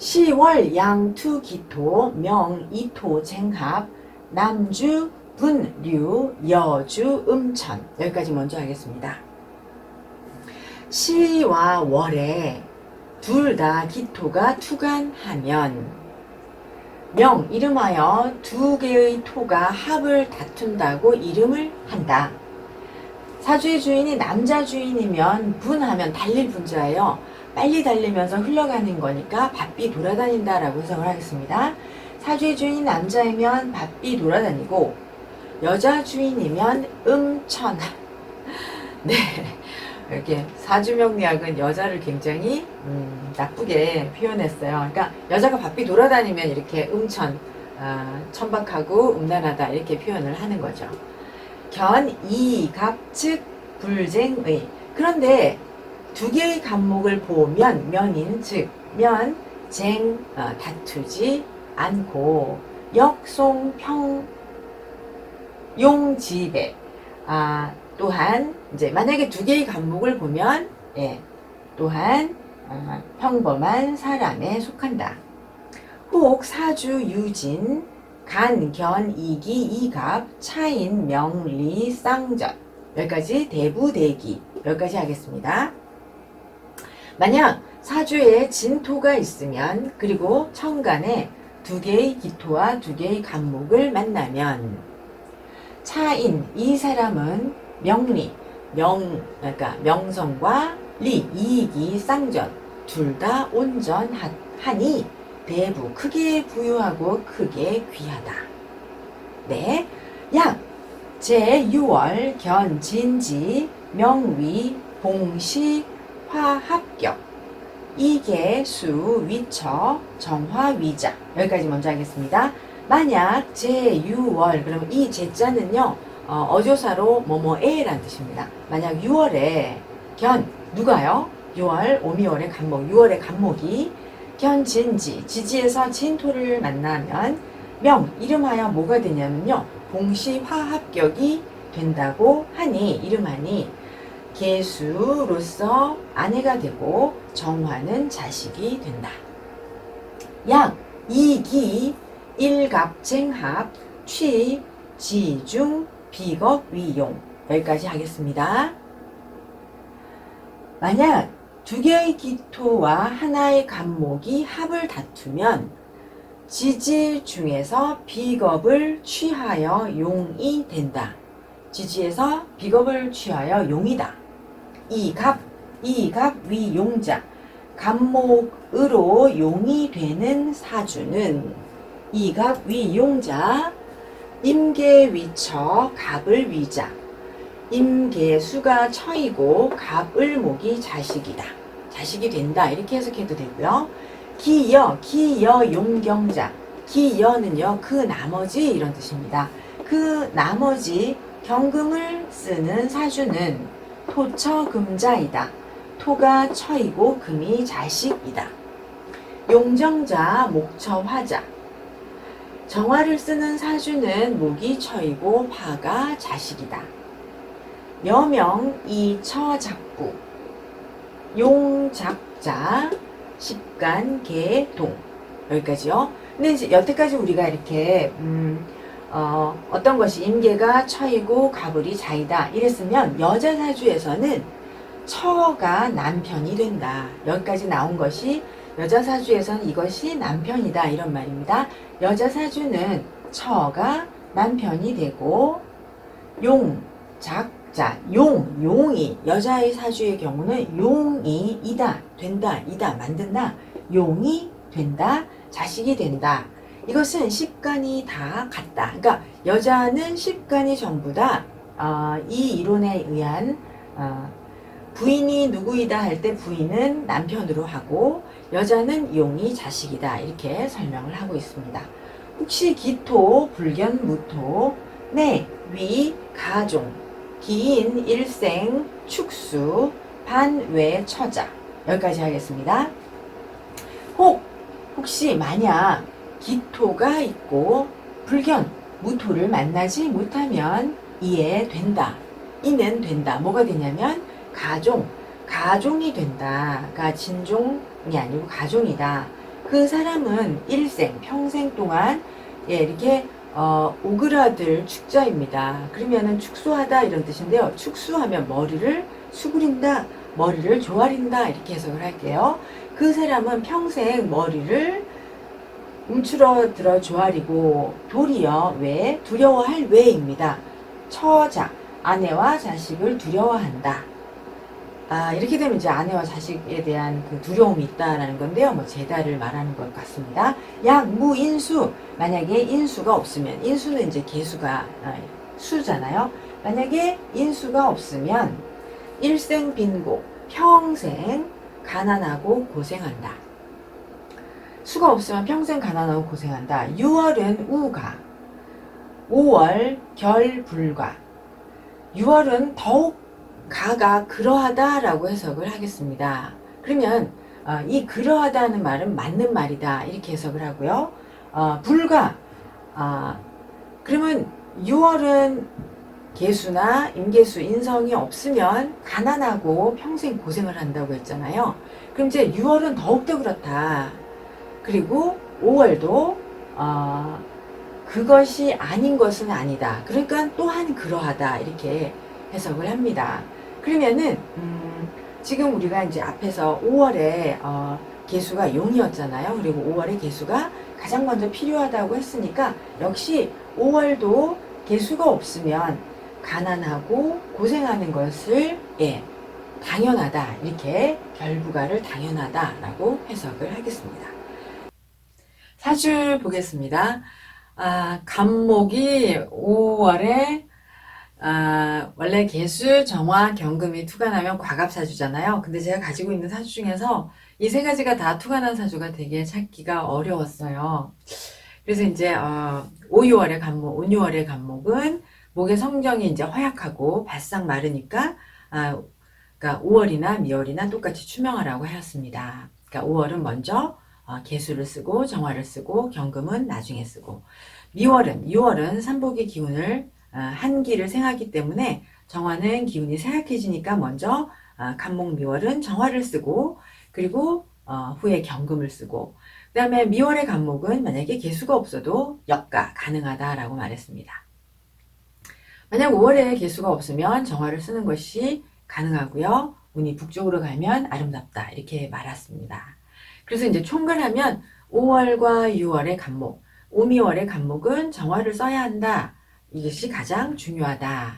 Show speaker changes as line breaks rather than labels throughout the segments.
시월 양투 기토 명 이토 쟁합 남주 분류 여주 음천 여기까지 먼저 하겠습니다. 시와 월에 둘 다 기토가 투간하면 명 이름하여 두 개의 토가 합을 다툰다고 이름을 한다. 사주의 주인이 남자 주인이면 분하면 달릴 분자예요. 빨리 달리면서 흘러가는 거니까 바삐 돌아다닌다라고 해석을 하겠습니다. 사주의 주인이 남자이면 바삐 돌아다니고 여자 주인이면 음천. 네. 이렇게 사주명리학은 여자를 굉장히 음, 나쁘게 표현했어요. 그러니까 여자가 바삐 돌아다니면 이렇게 음천, 아, 천박하고 음란하다 이렇게 표현을 하는 거죠. 견, 이, 갑, 측, 불쟁의. 그런데 두 개의 간목을 보면 면인 즉, 면, 쟁, 어, 다투지 않고 역송, 평, 용 지배. 아, 또한 이제 만약에 두 개의 간목을 보면 예, 또한 어, 평범한 사람에 속한다. 혹 사주 유진 간, 견, 이기, 이갑, 차인, 명리, 쌍전 여기까지 대부대기 여기까지 하겠습니다. 만약 사주에 진토가 있으면 그리고 천간에 두 개의 기토와 두 개의 간목을 만나면 차인 이 사람은 명리 명 그러니까 명성과 리 이익이 쌍전 둘 다 온전하니 대부 크게 부유하고 크게 귀하다. 네. 약 제 6월 견진지 명위 봉시 화합격 이계 수 위처 정화 위자 여기까지 먼저 하겠습니다. 만약 제6월 그러면 이 제자는요 어, 조사로 뭐뭐에란 뜻입니다. 만약 6월에 견 누가요? 6월 오미월의 간목 6월의 간목이 견진지 지지에서 진토를 만나면 명 이름하여 뭐가 되냐면요 봉시 화합격이 된다고 하니 이름하니 개수로서 아내가 되고 정화는 자식이 된다. 약 이기 일갑쟁합 취 지중 비겁 위용 여기까지 하겠습니다. 만약 두 개의 기토와 하나의 간목이 합을 다투면 지지 중에서 비겁을 취하여 용이 된다. 지지에서 비겁을 취하여 용이다. 이갑, 이갑 위용자. 간목으로 용이 되는 사주는 이갑 위용자, 임계 위처, 갑을 위자. 임계수가 처이고 갑을 목이 자식이다. 자식이 된다. 이렇게 해석해도 되고요. 기여, 기여 용경자. 기여는요, 그 나머지 이런 뜻입니다. 그 나머지 경금을 쓰는 사주는 토처금자이다. 토가 처이고 금이 자식이다. 용정자, 목처화자. 정화를 쓰는 사주는 목이 처이고 화가 자식이다. 여명 이처작구 용작자 십간 개동 여기까지요. 근데 이제 여태까지 우리가 이렇게 음, 어, 어떤 것이 임계가 처이고 가불이 자이다 이랬으면 여자 사주에서는 처가 남편이 된다. 여기까지 나온 것이 여자 사주에서는 이것이 남편이다 이런 말입니다. 여자 사주는 처가 남편이 되고 용, 작, 자, 용, 용이 여자의 사주의 경우는 용이 이다, 된다, 이다, 만든다, 용이 된다, 자식이 된다. 이것은 십간이 다 같다. 그러니까 여자는 십간이 전부 다, 어, 이 이론에 의한, 어, 부인이 누구이다 할 때 부인은 남편으로 하고, 여자는 용이 자식이다. 이렇게 설명을 하고 있습니다. 혹시 기토, 불견, 무토, 내, 위, 가종, 기인, 일생, 축수, 반 외, 처자. 여기까지 하겠습니다. 혹, 혹시 만약 기토가 있고 불견, 무토를 만나지 못하면 이해된다. 이는 된다. 뭐가 되냐면 가종, 가종이 된다. 가 진종이 아니고 가종이다. 그 사람은 일생, 평생 동안 예, 이렇게 어, 오그라들 축자입니다. 그러면은 축소하다 이런 뜻인데요. 축소하면 머리를 수그린다, 머리를 조아린다 이렇게 해석을 할게요. 그 사람은 평생 머리를 움츠러들어 조아리고 도리어 왜 두려워할 왜입니다. 처자 아내와 자식을 두려워한다. 아, 이렇게 되면 이제 아내와 자식에 대한 그 두려움이 있다라는 건데요. 뭐 제다를 말하는 것 같습니다. 약무인수 만약에 인수가 없으면 인수는 이제 개수가 아, 수잖아요. 만약에 인수가 없으면 일생 빈고 평생 가난하고 고생한다. 수가 없으면 평생 가난하고 고생한다. 6월은 우가 5월 결 불과 6월은 더욱 가가 그러하다라고 해석을 하겠습니다. 그러면 어, 이 그러하다는 말은 맞는 말이다 이렇게 해석을 하고요. 어, 불가 아, 그러면 6월은 개수나 임계수 인성이 없으면 가난하고 평생 고생을 한다고 했잖아요. 그럼 이제 6월은 더욱더 그렇다. 그리고 5월도 어, 그것이 아닌 것은 아니다. 그러니까 또한 그러하다 이렇게 해석을 합니다. 그러면은 음, 지금 우리가 이제 앞에서 5월에 어, 개수가 용이었잖아요. 그리고 5월에 개수가 가장 먼저 필요하다고 했으니까 역시 5월도 개수가 없으면 가난하고 고생하는 것을 예, 당연하다 이렇게 결부가를 당연하다라고 해석을 하겠습니다. 사줄 보겠습니다. 아, 간목이 5월에 아, 원래 개수, 정화, 경금이 투간하면 과갑사주잖아요. 근데 제가 가지고 있는 사주 중에서 이 세 가지가 다 투간한 사주가 되게 찾기가 어려웠어요. 그래서 이제 어, 5, 6월의 간목, 5, 6월의 간목은 목의 성정이 이제 허약하고 바싹 마르니까 아, 그러니까 5월이나 미월이나 똑같이 추명하라고 하였습니다. 그러니까 5월은 먼저 어, 개수를 쓰고 정화를 쓰고 경금은 나중에 쓰고 미월은 6월은 삼복의 기운을 어, 한기를 생하기 때문에 정화는 기운이 쇠약해지니까 먼저 어, 간목 미월은 정화를 쓰고 그리고 어, 후에 경금을 쓰고 그 다음에 미월의 간목은 만약에 개수가 없어도 역가 가능하다라고 말했습니다. 만약 5월에 개수가 없으면 정화를 쓰는 것이 가능하고요. 운이 북쪽으로 가면 아름답다 이렇게 말했습니다. 그래서 이제 총괄하면 5월과 6월의 간목, 5, 미월의 간목은 정화를 써야 한다. 이것이 가장 중요하다.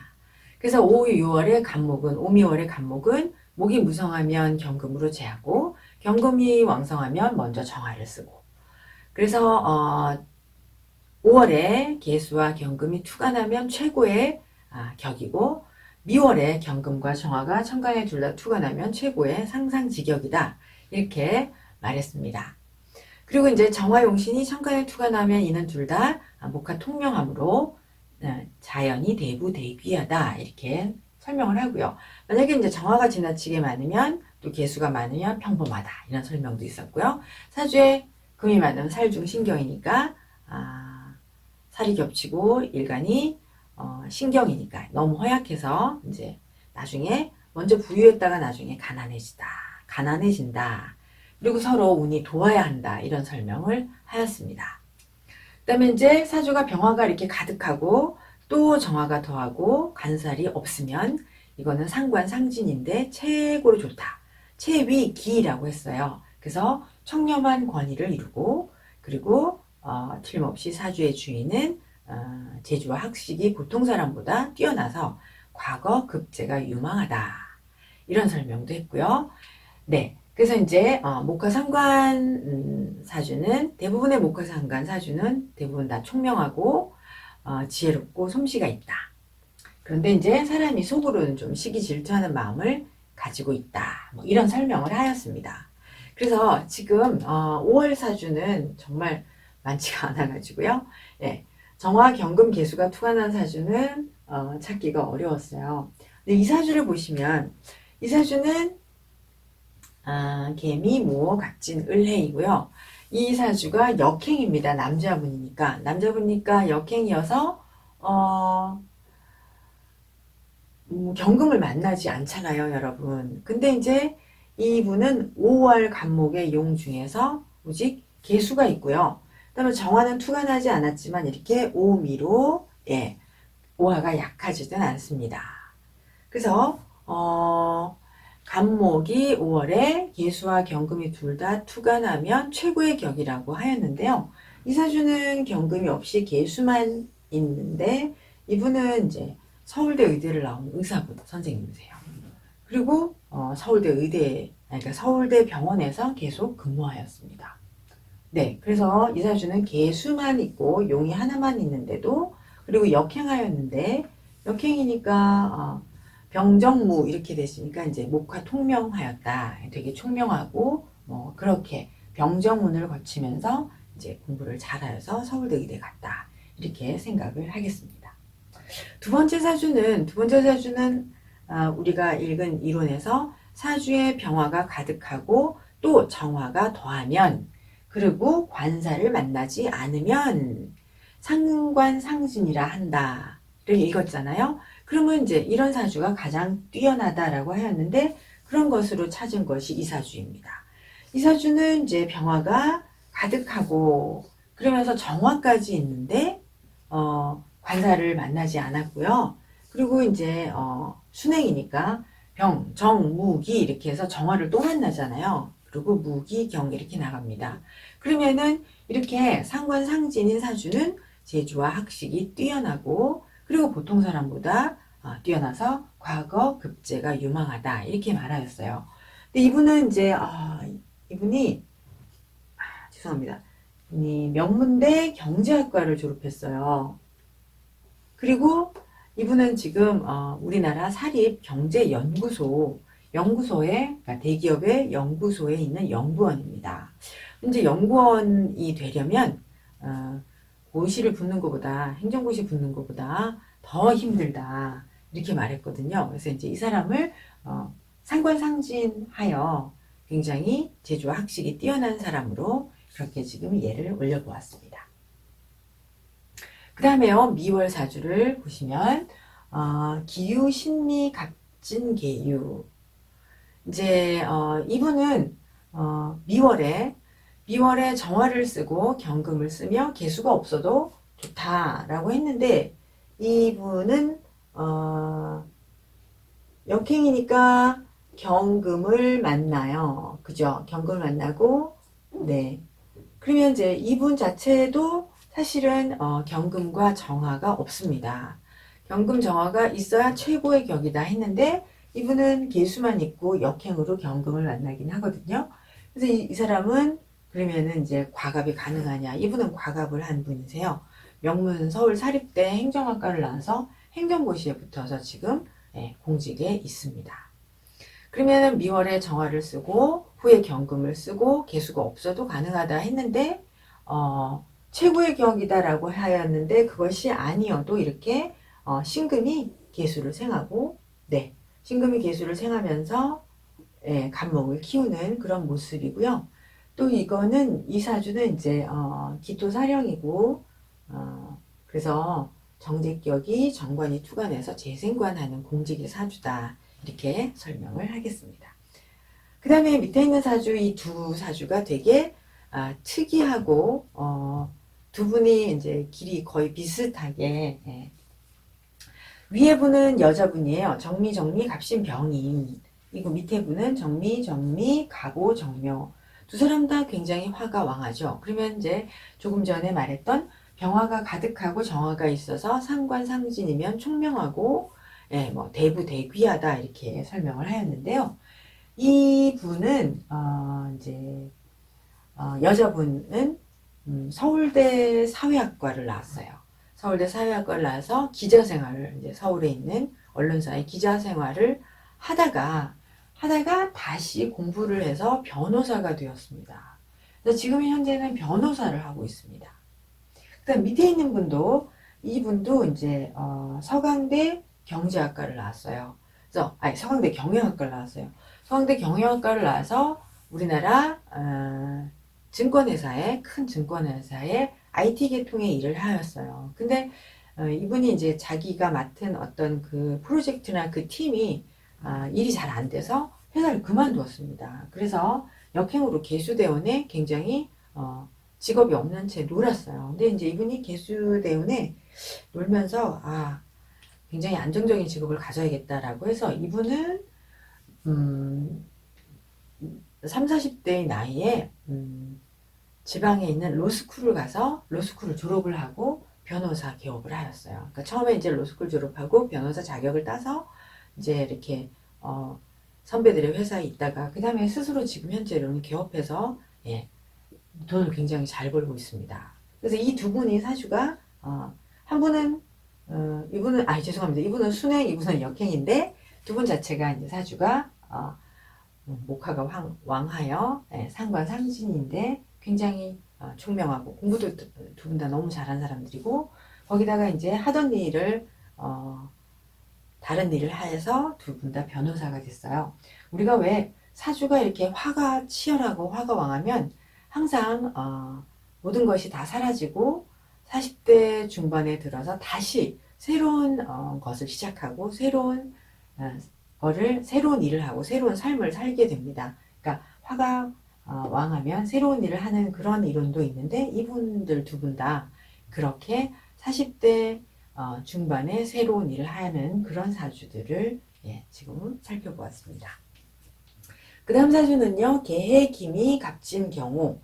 그래서 5, 6월의 간목은 5, 미월의 간목은 목이 무성하면 경금으로 제하고 경금이 왕성하면 먼저 정화를 쓰고 그래서 어, 5월에 개수와 경금이 투간하면 최고의 아, 격이고 미월에 경금과 정화가 천간에 둘다 투간하면 최고의 상상지격이다. 이렇게 말했습니다. 그리고 이제 정화용신이 천간에 투간하면 이는 둘 다 목화 통명함으로 어, 자연이 대부 대귀하다 이렇게 설명을 하고요. 만약에 이제 정화가 지나치게 많으면 또 개수가 많으면 평범하다 이런 설명도 있었고요. 사주에 금이 많으면 살중 신경이니까 아, 살이 겹치고 일간이 어, 신경이니까 너무 허약해서 이제 나중에 먼저 부유했다가 나중에 가난해지다 가난해진다 그리고 서로 운이 도와야 한다 이런 설명을 하였습니다. 그다음에 이제 사주가 병화가 이렇게 가득하고 또 정화가 더하고 간살이 없으면 이거는 상관 상진인데 최고로 좋다. 최위 기라고 했어요. 그래서 청렴한 권위를 이루고 그리고 어, 틀림없이 사주의 주인은 어, 재주와 학식이 보통 사람보다 뛰어나서 과거 급제가 유망하다. 이런 설명도 했고요. 네. 그래서 이제 어, 목화 상관 음, 사주는 대부분의 목화 상관 사주는 대부분 다 총명하고 어, 지혜롭고 솜씨가 있다. 그런데 이제 사람이 속으로는 좀 시기 질투하는 마음을 가지고 있다. 뭐 이런 설명을 하였습니다. 그래서 지금 어, 5월 사주는 정말 많지가 않아가지고요. 예, 정화 경금 개수가 투관한 사주는 어, 찾기가 어려웠어요. 근데 이 사주를 보시면 이 사주는 아, 개미, 모, 갑진, 을해이고요. 이 사주가 역행입니다. 남자분이니까. 남자분이니까 역행이어서 어, 음, 경금을 만나지 않잖아요, 여러분. 근데 이제 이분은 5월 간목의 용 중에서 오직 개수가 있고요. 그다음에 정화는 투과나지 않았지만 이렇게 오미로 예, 오화가 약하지는 않습니다. 그래서 어, 간목이 5월에 개수와 경금이 둘 다 투간하면 최고의 격이라고 하였는데요. 이 사주는 경금이 없이 개수만 있는데 이분은 이제 서울대 의대를 나온 의사분 선생님이세요. 그리고 어, 서울대 의대 그러니까 서울대 병원에서 계속 근무하였습니다. 네, 그래서 이 사주는 개수만 있고 용이 하나만 있는데도 그리고 역행하였는데 역행이니까 어, 병정무 이렇게 됐으니까 이제 목화 통명하였다. 되게 총명하고 뭐 그렇게 병정문을 거치면서 이제 공부를 잘하여서 서울대 의대 갔다. 이렇게 생각을 하겠습니다. 두 번째 사주는 두 번째 사주는 아, 우리가 읽은 이론에서 사주의 병화가 가득하고 또 정화가 더하면 그리고 관사를 만나지 않으면 상관상진이라 한다를 읽었잖아요. 그러면 이제 이런 사주가 가장 뛰어나다라고 하였는데 그런 것으로 찾은 것이 이 사주입니다. 이 사주는 이제 병화가 가득하고 그러면서 정화까지 있는데 어, 관사를 만나지 않았고요. 그리고 이제 어, 순행이니까 병, 정, 무기 이렇게 해서 정화를 또 만나잖아요. 그리고 무기, 경 이렇게 나갑니다. 그러면은 이렇게 상관상진인 사주는 재주와 학식이 뛰어나고 그리고 보통 사람보다 어, 뛰어나서 과거 급제가 유망하다 이렇게 말하였어요. 근데 이분은 이제 아, 이분이 아, 죄송합니다. 이분이 명문대 경제학과를 졸업했어요. 그리고 이분은 지금 어, 우리나라 사립 경제연구소 연구소에 그러니까 대기업의 연구소에 있는 연구원입니다. 이제 연구원이 되려면 어, 고시를 붙는 것보다 행정고시 붙는 것보다 더 힘들다 이렇게 말했거든요. 그래서 이제 이 사람을 어, 상관상진하여 굉장히 재주와 학식이 뛰어난 사람으로 그렇게 지금 예를 올려보았습니다. 그 다음에요 미월 사주를 보시면 어, 기유 신미 갑진 계유 이제 어, 이분은 어, 미월에 미월에 정화를 쓰고 경금을 쓰며 개수가 없어도 좋다라고 했는데 이분은 어, 역행이니까 경금을 만나요. 그죠? 경금을 만나고 네. 그러면 이제 이분 자체도 사실은 어, 경금과 정화가 없습니다. 경금 정화가 있어야 최고의 격이다 했는데 이분은 개수만 있고 역행으로 경금을 만나긴 하거든요. 그래서 이, 이 사람은 그러면은 이제 과갑이 가능하냐? 이분은 과갑을 한 분이세요. 명문 서울 사립대 행정학과를 나와서 행정고시에 붙어서 지금 예, 공직에 있습니다. 그러면은 미월에 정화를 쓰고 후에 경금을 쓰고 개수가 없어도 가능하다 했는데 어, 최고의 격이다라고 하였는데 그것이 아니어도 이렇게 어, 신금이 개수를 생하고 네 신금이 개수를 생하면서 예, 간목을 키우는 그런 모습이고요. 또 이거는 이 사주는 이제 어, 기토 사령이고 어, 그래서 정제격이 정관이 투관해서 재생관하는 공직의 사주다 이렇게 설명을 하겠습니다. 그 다음에 밑에 있는 사주 이 두 사주가 되게 아, 특이하고 어, 두 분이 이제 길이 거의 비슷하게 예. 위에 분은 여자분이에요. 정미 정미 갑신 병인 이거 밑에 분은 정미 정미 가고 정묘 두 사람 다 굉장히 화가 왕하죠. 그러면 이제 조금 전에 말했던 병화가 가득하고 정화가 있어서 상관상진이면 총명하고 예, 뭐 대부 대귀하다 이렇게 설명을 하였는데요. 이 분은 어, 이제 어, 여자분은 음, 서울대 사회학과를 나왔어요. 서울대 사회학과를 나와서 기자 생활을 이제 서울에 있는 언론사의 기자 생활을 하다가 하다가 다시 공부를 해서 변호사가 되었습니다. 지금 현재는 변호사를 하고 있습니다. 그다음 밑에 있는 분도 이분도 이제 어, 서강대 경제학과를 나왔어요. 그래서 아니 서강대 경영학과를 나왔어요. 서강대 경영학과를 나와서 우리나라 어, 증권회사에 큰 증권회사에 IT 계통의 일을 하였어요. 근데 어, 이분이 이제 자기가 맡은 어떤 그 프로젝트나 그 팀이 아, 일이 잘 안 돼서 회사를 그만두었습니다. 그래서 역행으로 개수대원에 굉장히 어, 직업이 없는 채 놀았어요. 근데 이제 이분이 개수대운에 놀면서 아 굉장히 안정적인 직업을 가져야겠다라고 해서 이분은 음, 3, 40대의 나이에 음, 지방에 있는 로스쿨을 가서 로스쿨을 졸업을 하고 변호사 개업을 하였어요. 그러니까 처음에 이제 로스쿨 졸업하고 변호사 자격을 따서 이제 이렇게 어, 선배들의 회사에 있다가 그 다음에 스스로 지금 현재로는 개업해서 예, 돈을 굉장히 잘 벌고 있습니다. 그래서 이 두 분이 사주가 어, 한 분은 어, 이분은 아 죄송합니다. 이분은 순행, 이분은 역행인데 두 분 자체가 이제 사주가 어, 목화가 황, 왕하여 예, 상관 상진인데 굉장히 어, 총명하고 공부도 두 분 다 너무 잘한 사람들이고 거기다가 이제 하던 일을 어, 다른 일을 해서 두 분 다 변호사가 됐어요. 우리가 왜 사주가 이렇게 화가 치열하고 화가 왕하면 항상 어, 모든 것이 다 사라지고 40대 중반에 들어서 다시 새로운 어, 것을 시작하고 새로운 어, 거를 새로운 일을 하고 새로운 삶을 살게 됩니다. 그러니까 화가 어, 왕하면 새로운 일을 하는 그런 이론도 있는데 이분들 두 분 다 그렇게 40대 어, 중반에 새로운 일을 하는 그런 사주들을 예, 지금 살펴보았습니다. 그 다음 사주는요, 개해, 기미, 갑진, 경호.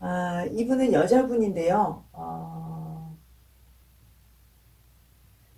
아, 이분은 여자분인데요, 어,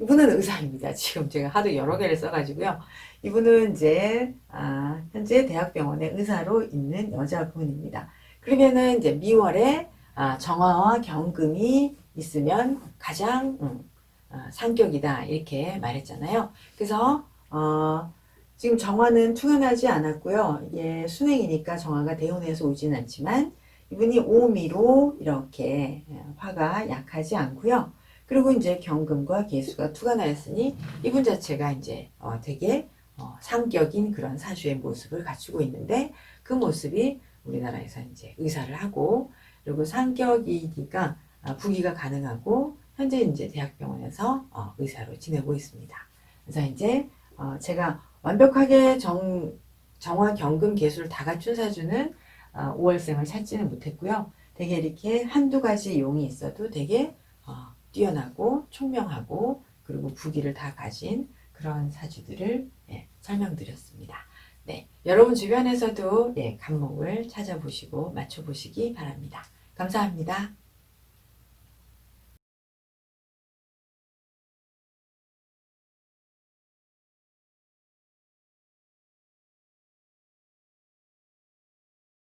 이분은 의사입니다. 지금 제가 하도 여러 개를 써가지고요. 이분은 이제, 아, 현재 대학병원의 의사로 있는 여자분입니다. 그러면은 이제 미월에 아, 정화와 경금이 있으면 가장 음, 어, 상격이다 이렇게 말했잖아요. 그래서 어, 지금 정화는 투현하지 않았고요. 이게 순행이니까 정화가 대운에서 오진 않지만 이분이 오미로 이렇게 화가 약하지 않고요. 그리고 이제 경금과 개수가 투관하였으니 이분 자체가 이제 어, 되게 어, 상격인 그런 사주의 모습을 갖추고 있는데 그 모습이 우리나라에서 이제 의사를 하고 그리고 상격이니까 아, 부기가 가능하고 현재 이제 대학병원에서 어, 의사로 지내고 있습니다. 그래서 이제 어, 제가 완벽하게 정, 정화 경금 개수를 다 갖춘 사주는 어, 5월생을 찾지는 못했고요. 되게 이렇게 한두 가지 용이 있어도 되게 어, 뛰어나고 총명하고 그리고 부기를 다 가진 그런 사주들을 예, 설명드렸습니다. 네, 여러분 주변에서도 예, 간목을 찾아보시고 맞춰보시기 바랍니다. 감사합니다.